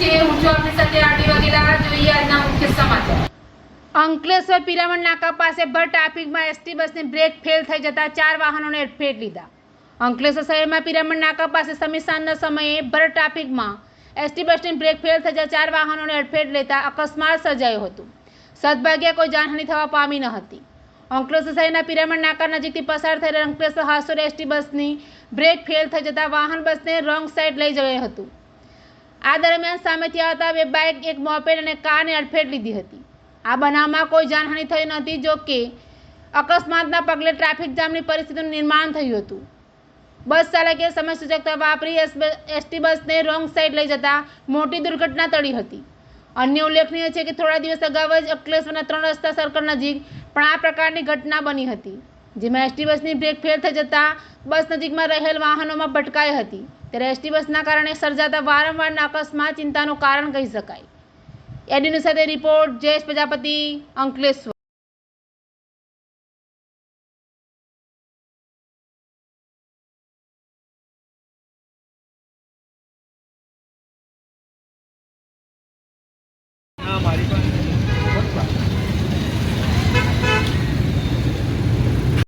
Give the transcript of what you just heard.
છે હું છું આપની સાથે આરડી સમાચાર. અંકલેશ્વર, પિરામણ, નાકા પાસે ભર ટ્રાફિકમાં એસટી બસની બ્રેક ફેલ થઈ જતા ચાર વાહનોને અડફેટ લીધા. અંકલેશ્વર શહેરમાં પિરામણ, નાકા પાસે સમીસાનના સમયે ભર ટ્રાફિકમાં એસટી બસની બ્રેક ફેલ થઈ જતા ચાર વાહનોને અડફેટ લેતા અકસ્માત સર્જાયો હતું. સદભાગ્યે કોઈ જાનહાનિ થવા પામી ન હતી. અંકલેશ્વર શહેરના પિરામણ, નાકા નજીકથી પસાર થયેલ અંકલેશ્વર હાસોર એસટી બસની બ્રેક ફેલ થઈ જતાં વાહન બસને રોંગ સાઈડ લઈ જવાયું હતું. આ દરમિયાન સામેથી આવતા બે બાઇક, એક મોપેડ અને કારને અડફેટ લીધી હતી. આ બનાવમાં કોઈ જાનહાનિ થઈ નહોતી, જો કે અકસ્માતના પગલે ટ્રાફિક જામની પરિસ્થિતિનું નિર્માણ થયું હતું. બસ ચાલકે સમયસૂચકતા વાપરી એસ- એસટી બસને રોંગ સાઈડ લઈ જતા મોટી દુર્ઘટના ટળી હતી. અન્ય ઉલ્લેખનીય છે કે થોડા દિવસ અગાઉ જ અંકલેશ્વરના ત્રણ રસ્તા સર્કલ નજીક પણ આ પ્રકારની ઘટના બની હતી. જેમાં એસટી બસની બ્રેક ફેલ થઈ જતા બસ નજીકમાં રહેલ વાહનોમાં ભટકાઈ હતી. ત્યારે એસટી બસના કારણે સર્જાતા વારંવારના અકસ્માત ચિંતાનું કારણ કહી શકાય. એડીનું સાથે રિપોર્ટ, જયેશ પ્રજાપતિ, અંકલેશ્વર.